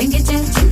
Çekici çekici